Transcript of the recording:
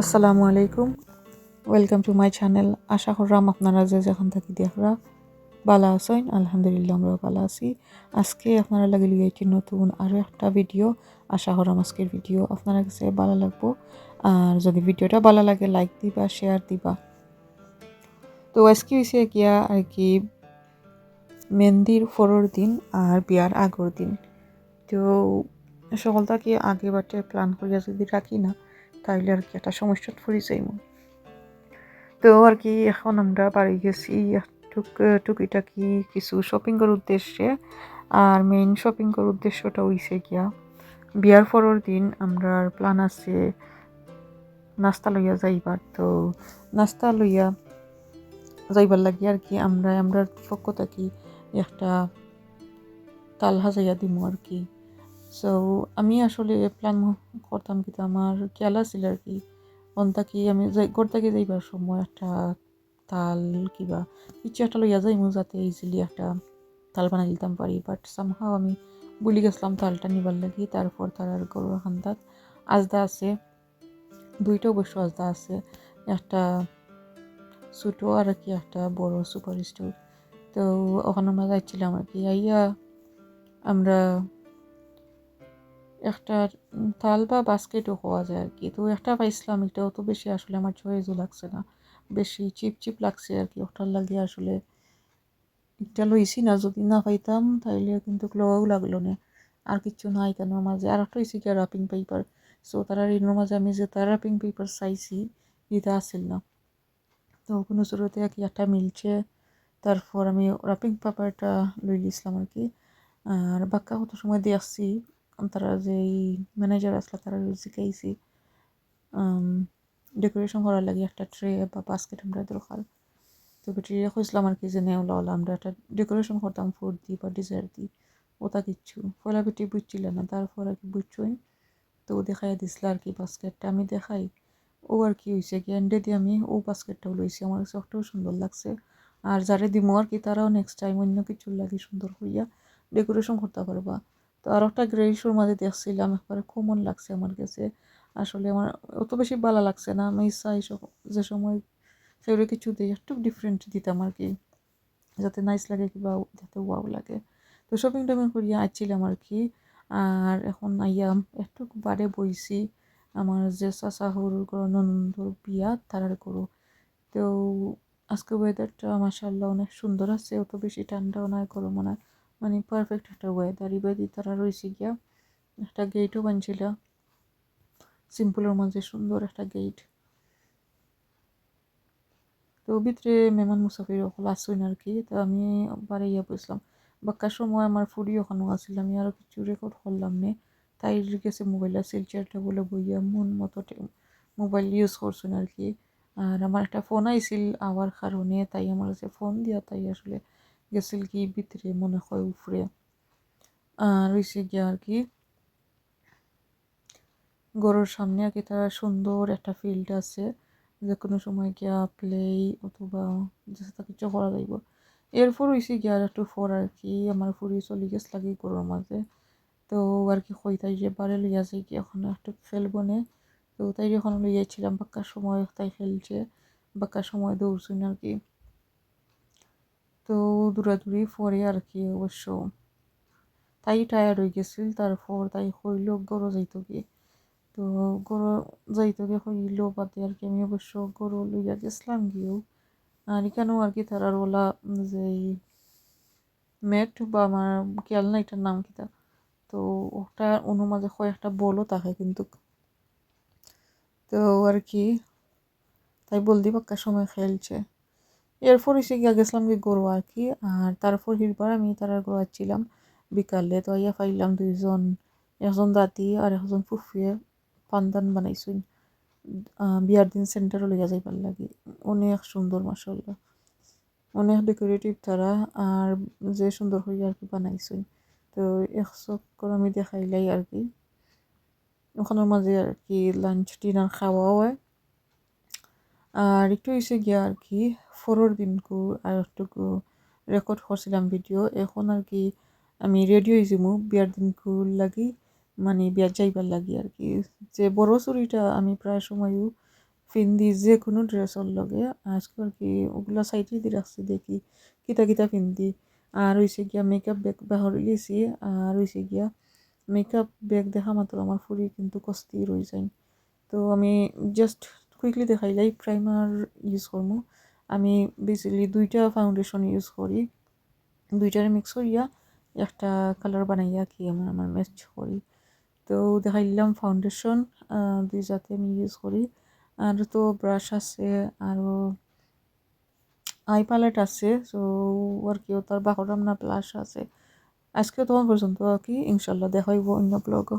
আসসালামু আলাইকুম। Welcome to my channel আশা করলাম আপনারা যে যেখান থাকি দেখরা ভালো আছেন। আলহামদুলিল্লাহ, আমরাও ভালো আছি। আজকে আপনারা লাগে লিয়েছি নতুন আরও একটা ভিডিও আশা করলাম আজকের ভিডিও আপনারা কাছে ভালো লাগবো। আর যদি ভিডিওটা ভালো লাগে লাইক দিবা শেয়ার দিবা। তো আজকে হয়েছে গিয়া আর কি মেহেন্দির ফরর দিন আর বিয়ার আগর দিন। তো সকলটা কি আগে বাটে প্ল্যান করিয়া যদি রাখি না তাইলে আর কি একটা সমস্যা পড়ে যাইব তো আর কি, এখন আমরা বাড়ি গেছি টুক টুকিটাকি কিছু শপিং করার উদ্দেশ্যে। আর মেইন শপিং করার উদ্দেশ্যটা হইছে গিয়া বিয়ার পরের দিন আমরা প্ল্যান আছে নাস্তা লইয়া যাইবার তো নাস্তা লইয়া যাইবার লাগি আর কি আমরা আমরা পক্ষ থাকি একটা তাল হাজাইয়া দিমু আর কি। সো আমি আসলে প্ল্যান করতাম কিন্তু আমার খেয়াল আছিল আর কি। অন্তা কি আমি ঘর থেকে যাইবার সময় একটা তাল কিবা কিছু একটা লইয়া যাইমু যাতে ইজিলি একটা তাল বানাই দিতাম পারি। বাট সামহাও আমি বলি গেছিলাম তালটা নিবার লাগি। তারপর তার আর গরুর খান্দাত আজদা আছে। দুইটা অবশ্য আজদা আছে। একটা ছোটো আর কি একটা বড় সুপার স্টোর তো ওখানে আমরা যাচ্ছিলাম আর কি। আইয়া আমরা একটা থাল বা বাস্কেটও হওয়া যায় আর কি। তো একটা পাইছিলাম এটা অত বেশি আসলে আমার চয়েসও লাগছে না। বেশি চিপ চিপ লাগছে আর কি। ওটার লাগে আসলে একটা লইছি না। যদি না পাইতাম তাইলে কিন্তু লওয়াও লাগল না। আর কিছু নাই কেন? মাঝে আর একটা হয়েছে কি রাপিং পেপার সো তারা ঋণের মাঝে আমি যে তার রাপিং পেপার চাইছি এটা আসিল না। তো কোনো শুরুতে কি একটা মিলছে। তারপর আমি রাপিং পেপারটা লই লিছিলাম আর কি। আর বাক্কা কত সময় দিয়ে আসছি তারা যে ম্যানেজার আসলে তারা শিখাইছি ডেকোরেশন করার লাগে একটা ট্রে বা বাস্কেট আমরা দরকার। তো বেটিয়ে খুঁজলাম আর কি যে নেওলা হলো আমরা একটা ডেকোরেশন করতাম ফুড দিই বা ডিজার্ট দিই ওটা কিচ্ছু। পয়লা বেটি বুঝছিল না, তারপর আর কি বুঝছই। তো ও দেখাই দিছিল আর কি বাস্কেটটা আমি দেখাই। ও আর কি হয়েছে কি এন্ডে দিয়ে আমি ও বাস্কেটটাও লইছি, আমার কাছে একটাও সুন্দর লাগছে। আর যারে দিমো আর কি, তারাও নেক্সট টাইম অন্য কিছুর লাগে সুন্দর করিয়া ডেকোরেশন করতে পারবা। তো আর একটা গ্রে ইস্যুর মাঝে দেখছিলাম একবারে কমন লাগছে আমার কাছে। আসলে আমার অত বেশি ভালো লাগছে না, আমি চাই যে সময় সেগুলো কিছু দিই, একটু ডিফারেন্ট দিতাম আর কি, যাতে নাইস লাগে কিবা যাতে ওয়াও লাগে। তো শপিং টপিং করিয়া আসছিলাম আর কি। আর এখন আইয়া একটু বারে বইছি, আমার যে চাচা হরুর করো নন্দর বিয়া, তারার করো তো আজকে ওয়েদারটা মাসাল্লাহ অনেক সুন্দর আছে, অত বেশি ঠান্ডাও নয় গরমও নয় মানে পারফেক্ট একটা ওয়েদার ইবাদি তারা রয়েছে গিয়া একটা গেটও বানছিল। সিম্পলের মাঝে সুন্দর একটা গেট তো ভিতরে মেহমান মুসাফির সকল আসুন আর কি তো আমি বারে ইয়া বসলাম বাক্কার সময় আমার ফুডি ওখানে আসছিল আমি আরও কিছু রেকর্ড করলাম নে। তাই গেছে মোবাইল আসিল চেয়ারটা বলে বইয়া মন মতো মোবাইল ইউজ করছেন আর কি আর আমার একটা ফোন আইছিল আওয়ার কারণে, তাই আমার কাছে ফোন দিয়া তাই আসলে গেছিল কি ভিতরে মনে হয় উপরে আর হয়েছে গিয়ে আর কি গরুর সামনে আর কি তারা সুন্দর একটা ফিল্ড আছে যে কোনো সময় গিয়া প্লে অথবা যেটা কিছু করা যাইব এরপর হয়েছে গিয়া একটু ফর আর কি আমার ফুরি চলি গেছে লাগে গরুর মাঝে তো আর কি কই তাই যে বারে লইয়া যাই কি এখন একটু ফেলব নে তো তাই যখন লইয়াছিলাম বাক্কার সময় তাই ফেলছে বাক্কার সময় দৌড়ছুন আর কি তো দূরাদূরি পরে আর কি অবশ্য। তাই টায়ার্ড হয়ে গেছিল, তারপর তাই হইল গরু যাইতো কি তো গরু যাইতো গিয়ে হইল বাদে আর কি আমি অবশ্য গরু লইয়া গেছিলাম গিয়েও। আর এখানেও আর কি তারার ওলা যে মেট বা আমার খেয়াল না এটার নাম কিতা তো ওটা অনুমাঝে হয় একটা বলও থাকে কিন্তু। তো আর কি তাই বলদি পাক্কা সময় খেলছে। এরপর এসে গিয়া গেছিলাম কি গরু আর কি, আর তারপর হিরবার আমি তারা গোয়াচ্ছিলাম বিকালে। তো আইয়া পাইলাম দুইজন, একজন দাদি আর একজন ফুফিয়ে পান্দান বানাইছুন। বিয়ার দিন সেন্টারও লইয়া যাইবার লাগে। অনেক সুন্দর মাসাল্লাহ অনেক ডেকোরেটিভ তারা, আর যে সুন্দর হইয়া আর কি বানাইছুন। তো এক চক্কর আমি দেখাইলাই আর কি। ওখানের মাঝে আর কি লাঞ্চ ডিনার খাওয়াও হয়। আর একটু এসে গিয়া আর কি ফোরোর দিনকু আর একটু রেকর্ড করছিলাম ভিডিও এখন আর কি আমি রেডিও হয়েছিমু বিয়ার দিনকু লাগি মানে বিয়ার যাইবার লাগি আর কি। যে বড় চুরিটা আমি প্রায় সময়ও পিন্দি যে কোনো ড্রেসর লগে, আজকে আর কি ওগুলা সাইডে দিয়ে রাখছি দেখি কিতা কিতা পিন্দি আর হইছে গিয়া মেকআপ ব্যাগ বাহরি লিছি আর হইছে গিয়া মেকআপ ব্যাগ দেখা মাত্র আমার ফুরি কিন্তু কস্তির হয়ে যায়। তো আমি জাস্ট কুইকলি দেখাইলাই প্রাইমার ইউজ করব। আমি বেসিক্যালি দুইটা ফাউন্ডেশন ইউজ করি। দুইটারে মিক্স করিয়া একটা কালার বানাইয়া কি আমার আমার ম্যাচ করি। তো দেখাইলাম ফাউন্ডেশন দুই জাতে আমি ইউজ করি। আর তো ব্রাশ আছে আরও আই প্যালেট আছে সো আর কি তার বাহরাম না প্লাস আছে। আজকে তোমার পর্যন্ত কি, ইনশাল্লাহ দেখাইব অন্য ব্লগও